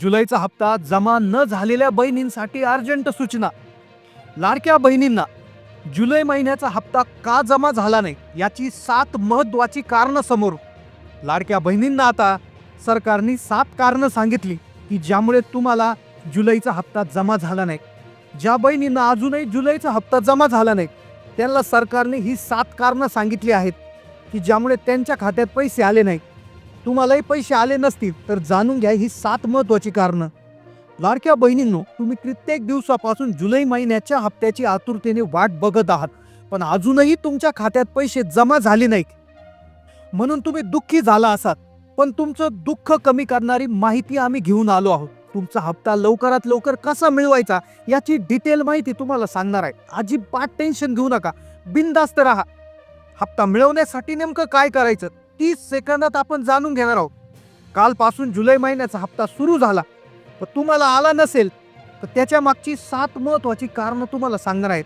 जुलैचा हप्ता जमा न झालेल्या बहिणींसाठी अर्जंट सूचना. लाडक्या बहिणींना जुलै महिन्याचा हप्ता का जमा झाला नाही याची सात महत्वाची कारणं समोर. लाडक्या बहिणींना आता सरकारने सात कारणं सांगितली की ज्यामुळे तुम्हाला जुलैचा हप्ता जमा झाला नाही. ज्या बहिणींना अजूनही जुलैचा हप्ता जमा झाला नाही त्यांना सरकारने ही सात कारणं सांगितली आहेत की ज्यामुळे त्यांच्या खात्यात पैसे आले नाही तुम्हालाही पैसे आले नसतील तर जाणून घ्या ही सात महत्वाची कारणं. लाडक्या बहिणींनो तुम्ही कित्येक दिवसापासून जुलै महिन्याच्या हप्त्याची आतुरतेने वाट बघत आहात पण अजूनही तुमच्या खात्यात पैसे जमा झाले नाहीत. म्हणून तुम्ही दुःखी झाला असाल पण तुमचं दुःख कमी करणारी माहिती आम्ही घेऊन आलो आहोत. तुमचा हप्ता लवकरात लवकर कसा मिळवायचा याची डिटेल माहिती तुम्हाला सांगणार आहे. अजिबात टेन्शन घेऊ नका बिनधास्त राहा. हप्ता मिळवण्यासाठी नेमकं काय करायचं? तीस सेकंदात आपण जाणून घेणार आहोत. कालपासून जुलै महिन्याचा हप्ता सुरू झाला. पण तुम्हाला आला नसेल तर त्याच्या मागची सात महत्वाची कारणं तुम्हाला सांगणार आहेत.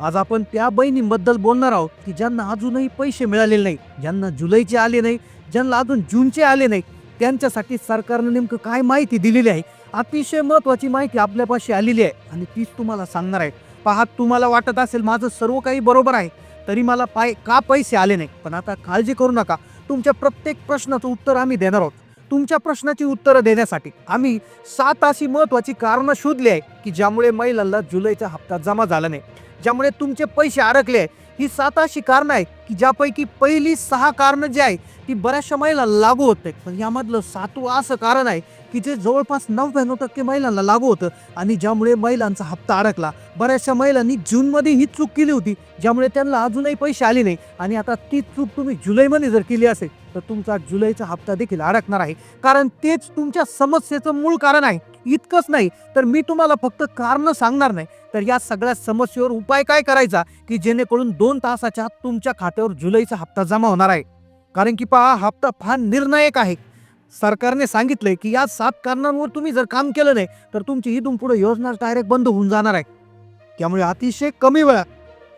आज आपण त्या बहिणींबद्दल बोलणार आहोत की ज्यांना अजूनही पैसे मिळालेले नाही ज्यांना जुलैचे आले नाही ज्यांना अजून जूनचे आले नाही त्यांच्यासाठी सरकारनं नेमकं काय माहिती दिलेली आहे? अतिशय महत्वाची माहिती आपल्यापाशी आलेली आहे आणि तीच तुम्हाला सांगणार आहे. पहा तुम्हाला वाटत असेल माझं सर्व काही बरोबर आहे तरी मला पाय का पैसे आले नाही पण आता काळजी करू नका. तुमच्या प्रत्येक प्रश्नाचं उत्तर आम्ही देणार आहोत. तुमच्या प्रश्नाची उत्तरं देण्यासाठी आम्ही सात अशी महत्वाची कारणं शोधली आहे की ज्यामुळे महिलांना जुलैचा हप्ता जमा झाला नाही. ज्यामुळे तुमचे पैसे अडकले आहे. ही सात अशी कारणं आहे की ज्यापैकी पहिली सहा कारणं जी आहे ती बऱ्याचशा महिलांना लागू होत. आहेत पण यामधलं सातवं असं कारण आहे की जे जवळपास नव्याण्णव टक्के महिलांना लागू होतं आणि ज्यामुळे महिलांचा हप्ता अडकला. बऱ्याचशा महिलांनी जूनमध्ये ही चूक केली होती ज्यामुळे त्यांना अजूनही पैसे आले नाही. आणि आता ती चूक तुम्ही जुलैमध्ये जर केली असेल तर तुमचा जुलैचा हप्ता देखील अडकणार आहे. कारण तेच तुमच्या समस्येचं मूळ कारण आहे. इतकंच नाही तर मी तुम्हाला फक्त कारणं सांगणार नाही. तर या सगळ्या समस्येवर उपाय काय करायचा की जेणेकरून दोन तासाच्या आत तुमच्या खात्यावर जुलैचा हप्ता जमा होणार आहे. कारण की पहा हप्ता फार निर्णायक आहे. सरकारने सांगितलंय की या सात कारणांवर तुम्ही जर काम केलं नाही तर तुमची ही पुढे योजना डायरेक्ट बंद होऊन जाणार आहे. त्यामुळे अतिशय कमी वेळात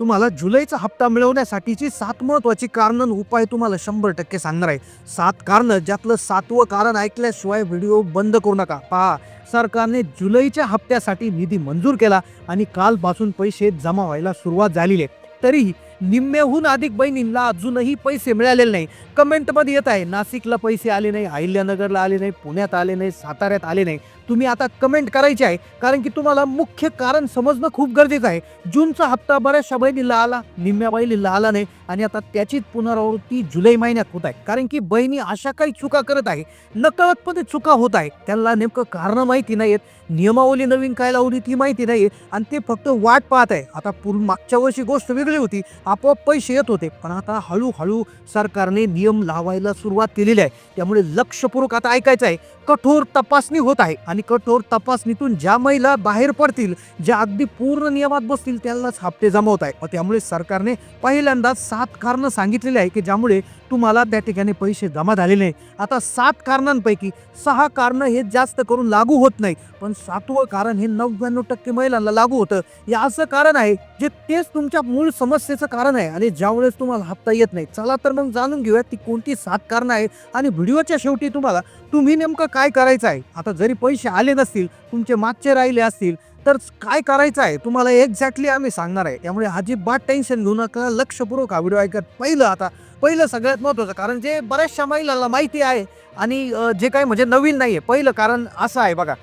तुम्हाला जुलैचा हप्ता मिळवण्यासाठीची सात महत्वाची कारणं उपाय तुम्हाला शंभर टक्के सांगणार आहे. सात कारणं ज्यातलं सातवं कारण ऐकल्याशिवाय व्हिडिओ बंद करू नका. पहा सरकारने जुलैच्या हप्त्यासाठी निधी मंजूर केला आणि कालपासून पैसे जमा व्हायला सुरुवात झालेली आहे. तरीही निम्म्याहून अधिक बहिणींना अजूनही पैसे मिळालेले नाही. कमेंटमध्ये येत आहे नाशिकला पैसे आले नाही अहिल्यानगरला आले नाही पुण्यात आले नाही साताऱ्यात आले नाही. तुम्ही आता कमेंट करायची आहे कारण की तुम्हाला मुख्य कारण समजणं खूप गरजेचं आहे. जूनचा हप्ता बऱ्याचशा बहिणीला आला निम्म्या बहिणीला आला नाही आणि आता त्याचीच पुनरावृत्ती जुलै महिन्यात होत आहे. कारण की बहिणी अशा काही चुका करत आहे नकळतपणे चुका होत आहे. त्यांना नेमकं कारणं माहिती नाही आहेत नियमावली नवीन काय लावली ती माहिती नाही आणि ते फक्त वाट पाहत आहे. आता पूर्व मागच्या वर्षी गोष्ट वेगळी होती आपोआप पैसे येत होते पण आता हळूहळू सरकारने नियम लावायला सुरुवात केलेली आहे. त्यामुळे लक्षपूर्वक आता ऐकायचं आहे कठोर तपासणी होत आहे आणि कठोर तपासणीतून ज्या महिला बाहेर पडतील ज्या अगदी पूर्ण नियमात बसतील त्यांनाच हप्ते जमवत आहे त्यामुळे सरकारने पहिल्यांदाच सात कारणं सांगितलेली आहे की ज्यामुळे तुम्हाला त्या ठिकाणी पैसे जमा झाले नाही. आता सात कारणांपैकी सहा कारणं हे जास्त करून लागू होत नाही. पण सातवं कारण हे नव्याण्णव टक्के महिलांना लागू होतं. हे असं कारण आहे जे तेच तुमच्या मूळ समस्येचं कारण आहे आणि ज्यावेळेस तुम्हाला हप्ता येत नाही. चला तर मग जाणून घेऊया ती कोणती सात कारणं आहे आणि व्हिडिओच्या शेवटी तुम्हाला तुम्ही नेमकं काय करायचं आहे? आता जरी पैसे आले नसतील तुमचे मागचे राहिले असतील तर काय करायचं आहे? तुम्हाला एक्झॅक्टली आम्ही सांगणार आहे. त्यामुळे अजिबात टेन्शन घेऊ नका. लक्षपूर्वक हा व्हिडिओ ऐकत पहिलं आता पहिलं सगळ्यात महत्त्वाचं कारण जे बऱ्याचशा महिलांना माहिती आहे आणि जे काही म्हणजे नवीन नाही आहे पहिलं कारण असं आहे बघा.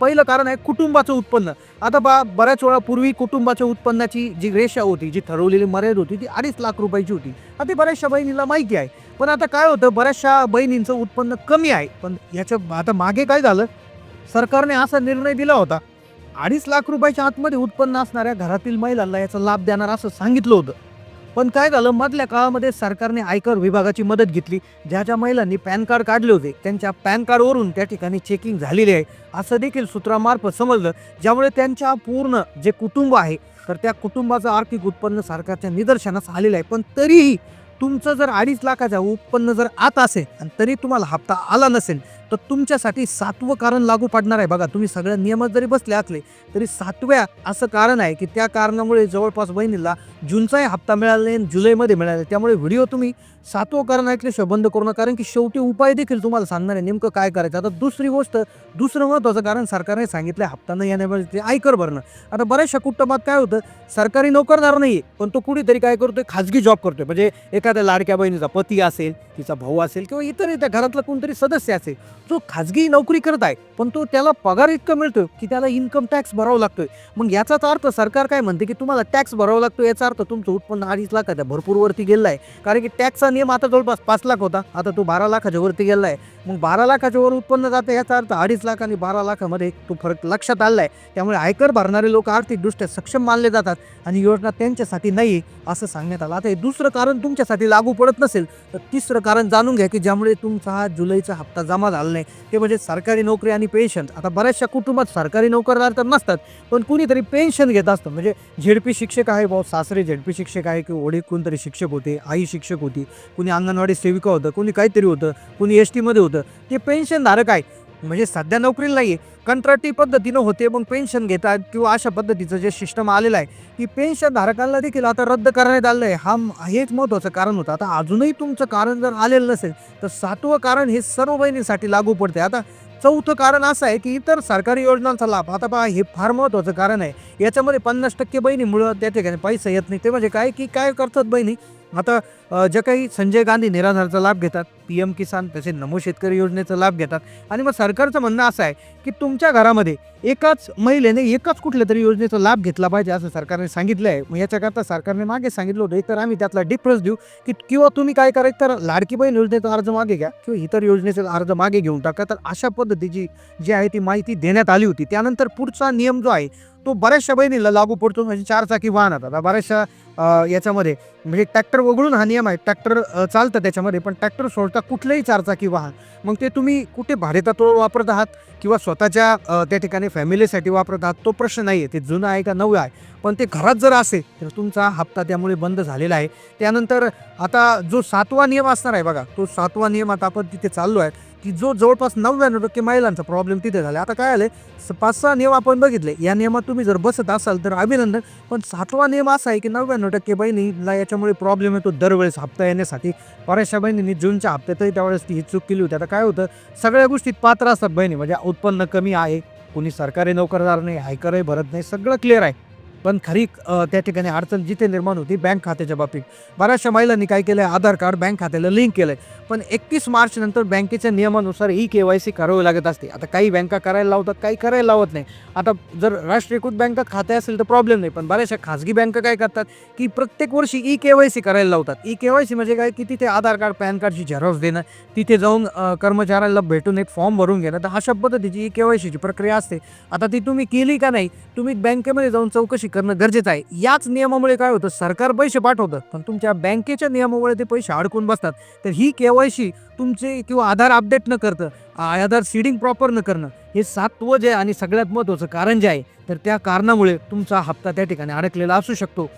पहिलं कारण आहे कुटुंबाचं उत्पन्न. आता बा बऱ्याच वेळा पूर्वी कुटुंबाच्या उत्पन्नाची जी रेषा होती जी ठरवलेली मर्यादा होती ती अडीच लाख रुपयाची होती. आता ती बऱ्याचशा बहिणीला माहिती आहे. पण आता काय होतं? बऱ्याचशा बहिणींचं उत्पन्न कमी आहे. पण याच्या आता मागे काय झालं? सरकारने असा निर्णय दिला होता. अडीच लाख रुपयाच्या आतमध्ये उत्पन्न असणाऱ्या घरातील महिलांना याचा लाभ देणार असं सांगितलं होतं. पण काय झालं? मधल्या काळामध्ये सरकारने आयकर विभागाची मदत घेतली. ज्या ज्या महिलांनी पॅन कार्ड काढले होते त्यांच्या पॅन कार्डवरून त्या ठिकाणी चेकिंग झालेली आहे. असं देखील सूत्रामार्फत समजलं. ज्यामुळे त्यांच्या पूर्ण जे कुटुंब आहे तर त्या कुटुंबाचं आर्थिक उत्पन्न सरकारच्या निदर्शनास आलेलं आहे. पण तरीही तुमचं जर अडीच लाखाचं उत्पन्न जर आत असेल आणि तरी तुम्हाला हप्ता आला नसेल तर तुमच्यासाठी सातवं कारण लागू पडणार आहे. बघा तुम्ही सगळ्या नियमात जरी बसले असले तरी सातव्या असं कारण आहे की त्या कारणामुळे जवळपास बहिणीला जूनचाही हप्ता मिळाला नाही आणि जुलैमध्ये मिळाला त्यामुळे व्हिडिओ तुम्ही सातवं कारण ऐकल्याशिवाय बंद करू नका कारण की शेवटी उपाय देखील तुम्हाला सांगणार आहे नेमकं काय करायचं. आता दुसरी गोष्ट दुसरं महत्त्वाचं कारण सरकारने सांगितलं हप्ता न येण्यामुळे ते आयकर भरणं. आता बऱ्याचशा कुटुंबात काय होतं सरकारी नोकरदार नाही पण तो कुठेतरी काय करतोय खाजगी जॉब करतोय. म्हणजे एखाद्या लाडक्या बहिणीचा पती असेल तिचा भाऊ असेल किंवा इतर त्या घरातला कोणतरी सदस्य असेल जो खाजगी नोकरी करत आहे पण तो त्याला पगार इतकं मिळतोय की त्याला इन्कम टॅक्स भरावा लागतोय. मग याचाच अर्थ सरकार काय म्हणते की तुम्हाला टॅक्स भरावा लागतो याचा अर्थ तुमचं उत्पन्न अडीच लाखाच्या भरपूर वरती गेलं आहे कारण की टॅक्सचा नियम आता जवळपास पाच लाख होता आता तो बारा लाखाच्या वरती गेला आहे मग बारा लाखाच्या वर उत्पन्न जातं याचा अर्थ अडीच लाख आणि बारा लाखामध्ये तो फरक लक्षात आला आहे त्यामुळे आयकर भरणारे लोक आर्थिकदृष्ट्या सक्षम मानले जातात आणि योजना त्यांच्यासाठी नाही असं सांगण्यात आलं. आता हे दुसरं कारण तुमच्यासाठी लागू पडत नसेल तर तिसरं कारण जाणून घ्या की ज्यामुळे तुमचा हा जुलैचा हप्ता जमा झाला नाही. नाही. ते म्हणजे सरकारी नोकरी आणि पेन्शन आता बऱ्याचशा कुटुंबात सरकारी नोकरदार तर नसतात पण कुणीतरी पेन्शन घेत असतं. म्हणजे झेडपी शिक्षक आहे भाऊ सासरे झेडपी शिक्षक आहे किंवा वडील कोणतरी शिक्षक होते आई शिक्षक होती कुणी अंगणवाडी सेविका होतं कुणी काहीतरी होतं कुणी एस टीमध्ये होतं. ते पेन्शनधारक आहे. म्हणजे सध्या नोकरीला नाही आहे कंत्राटी पद्धतीनं होते मग पेन्शन घेतात किंवा अशा पद्धतीचं जे सिस्टम आलेलं आहे की पेन्शन धारकांना देखील आता रद्द करण्यात आलं आहे. हा हेच महत्त्वाचं कारण होतं. आता अजूनही तुमचं कारण जर आलेलं नसेल तर सातवं कारण हे सर्व बहिणीसाठी लागू पडते आता चौथं कारण असं आहे की इतर सरकारी योजनांचा लाभ आता पहा हे फार महत्त्वाचं कारण आहे. याच्यामध्ये पन्नास टक्के बहिणीमुळं त्या ठिकाणी पैसा येत नाही. ते म्हणजे काय की काय करतात बहिणी? आता जे काही संजय गांधी निराधारचा लाभ घेतात पी एम किसान तसे नमो शेतकरी योजनेचा लाभ घेतात. आणि मग सरकारचं म्हणणं असं आहे की तुमच्या घरामध्ये एकाच महिलेने एकाच कुठल्या तरी योजनेचा लाभ घेतला पाहिजे असं सरकारने सांगितलं आहे. मग याच्याकरता सरकारने मागे सांगितलं होतं एकतर आम्ही त्यातला डिफरन्स देऊ की किंवा तुम्ही काय करायचं तर लाडकी बहीण योजनेचा अर्ज मागे घ्या किंवा इतर योजनेचा अर्ज मागे घेऊन टाका. तर अशा पद्धतीची जी आहे ती माहिती देण्यात आली होती. त्यानंतर पुढचा नियम जो आहे तो बऱ्याचशा बहिणीला लागू पडतो. म्हणजे चारचाकी वाहन आता. बऱ्याचशा याच्यामध्ये म्हणजे ट्रॅक्टर वगळून हा नियम आहे. ट्रॅक्टर चालतं त्याच्यामध्ये पण ट्रॅक्टर शकता कुठलंही चारचाकी वाहन. मग ते तुम्ही कुठे भाडेतत्व वापरत आहात किंवा स्वतःच्या त्या ठिकाणी फॅमिलीसाठी वापरत आहात? तो प्रश्न नाही आहे ते जुनं आहे का नवं आहे? पण ते घरात जर असेल तर तुमचा हप्ता त्यामुळे बंद झालेला आहे. त्यानंतर आता जो सातवा नियम असणार आहे बघा तो सातवा नियम आता आपण तिथे चाललो आहे. की जो जवळपास नव्याण्णव टक्के महिलांचा प्रॉब्लेम तिथे झाला. आता काय आलं पाच सहा नियम आपण बघितले. या नियमात तुम्ही जर बसत असाल तर अभिनंदन. पण सातवा नियम असा आहे की नव्याण्णव टक्के बहिणीला याच्यामुळे प्रॉब्लेम येतो दरवेळेस हप्ता येण्यासाठी. बऱ्याचशा बहिणींनी जूनच्या हप्त्यातही त्यावेळेस ती ही चूक केली होती. आता काय होतं? सगळ्या गोष्टीत पात्र असतात बहिणी. म्हणजे उत्पन्न कमी आहे. कोणी सरकारी नोकरदार नाही आयकरही भरत नाही. सगळं क्लिअर आहे. पण खरी त्या ठिकाणी अडचण जिथे निर्माण होती बँक खात्याच्या बाबतीत. बऱ्याचशा महिलांनी काय केलं आहे आधार कार्ड बँक खात्याला लिंक केलं आहे पण एकतीस मार्च नंतर बँकेच्या नियमानुसार ई के वाय सी करावी लागत असते. आता काही बँका करायला लावतात काही करायला लावत नाही. आता जर राष्ट्रीयकृत बँकात खाते असेल तर प्रॉब्लेम नाही. पण बऱ्याचशा खाजगी बँका काय करतात की प्रत्येक वर्षी ई के वाय सी करायला लावतात. ई के वाय सी म्हणजे काय? की तिथे आधार कार्ड पॅन कार्डची झेरॉक्स देणं तिथे जाऊन कर्मचाऱ्याला भेटून एक फॉर्म भरून घेणं. तर अशा पद्धतीची ई के वाय सीची प्रक्रिया असते. आता ती तुम्ही केली का नाही? तुम्ही बँकेमध्ये जाऊन चौकशी करणं गरजेचं आहे. याच नियमामुळे काय होतं सरकार पैसे पाठवतं पण तुमच्या बँकेच्या नियमामुळे ते पैसे अडकून बसतात. तर ही केवायसी सी तुमचे किंवा आधार अपडेट न करतं आधार सीडिंग प्रॉपर न करणं हे सातवं जे आणि सगळ्यात महत्त्वाचं कारण जे आहे तर त्या कारणामुळे तुमचा हप्ता त्या ठिकाणी अडकलेला असू शकतो.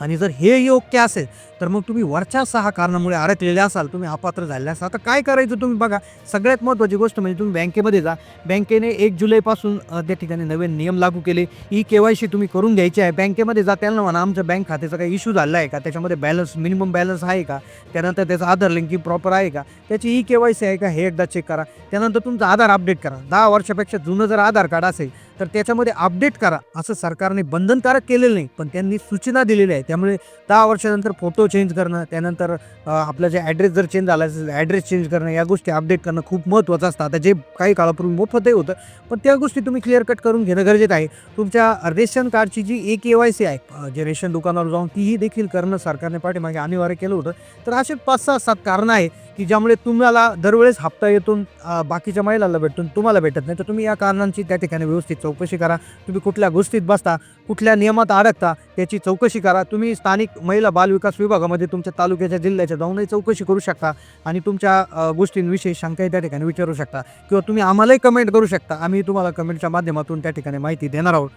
आणि जर हे योग्य असेल तर मग तुम्ही वरच्या सहा कारणामुळे अडकलेले असाल तुम्ही अपात्र झालेले असाल. तर काय करायचं तुम्ही बघा सगळ्यात महत्त्वाची गोष्ट म्हणजे तुम्ही बँकेमध्ये जा. बँकेने एक जुलैपासून त्या ठिकाणी नवे नियम लागू केले. ई के वाय सी तुम्ही करून घ्यायची आहे. बँकेमध्ये जा त्यांना म्हणा आमच्या बँक खात्याचा काही इश्यू झाला आहे का? त्याच्यामध्ये बॅलन्स मिनिमम बॅलन्स आहे का? त्यानंतर त्याचं आधार लिंकिंग प्रॉपर आहे का? त्याची ई के वाय सी आहे का? हे एकदा चेक करा. त्यानंतर तुमचं आधार अपडेट करा. दहा वर्षापेक्षा जुनं जर आधार कार्ड असेल तर त्याच्यामध्ये अपडेट करा. असं सरकारने बंधनकारक केलेलं नाही पण त्यांनी सूचना दिलेली आहे त्यामुळे दहा वर्षानंतर फोटो चेंज करणं त्यानंतर आपला जे ॲड्रेस जर चेंज झाला असेल ॲड्रेस चेंज करणं या गोष्टी अपडेट करणं खूप महत्त्वाचं असतं. आता जे काही काळापूर्वी मोफतही होतं पण त्या गोष्टी तुम्ही क्लिअर कट करून घेणं गरजेचं आहे. तुमच्या रेशन कार्डची जी ए के वाय सी आहे जे रेशन दुकानावर जाऊन तीही देखील करणं सरकारने पाठीमागे अनिवार्य केलं होतं. तर असे पाच सहा सात कारणं आहे की ज्यामुळे तुम्हाला दरवेळेस हप्ता येतून बाकीच्या महिलाला भेटून तुम्हाला भेटत नाही. तर तुम्ही या कारणांची त्या ठिकाणी व्यवस्थित चौकशी करा. तुम्ही कुठल्या गोष्टीत बसता कुठल्या नियमात अडकता त्याची चौकशी करा. तुम्ही स्थानिक महिला बालविकास विभागामध्ये तुमच्या तालुक्याच्या जिल्ह्याच्या जाऊनही चौकशी करू शकता आणि तुमच्या गोष्टींविषयी शंकाही त्या ठिकाणी विचारू शकता किंवा तुम्ही आम्हालाही कमेंट करू शकता. आम्ही तुम्हाला कमेंटच्या माध्यमातून त्या ठिकाणी माहिती देणार आहोत.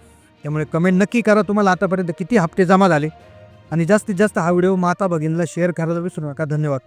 त्यामुळे कमेंट नक्की करा. तुम्हाला आतापर्यंत किती हप्ते जमा झाले? आणि जास्तीत जास्त हा व्हिडिओ माता भगिनीला शेअर करायला विसरू नका. धन्यवाद.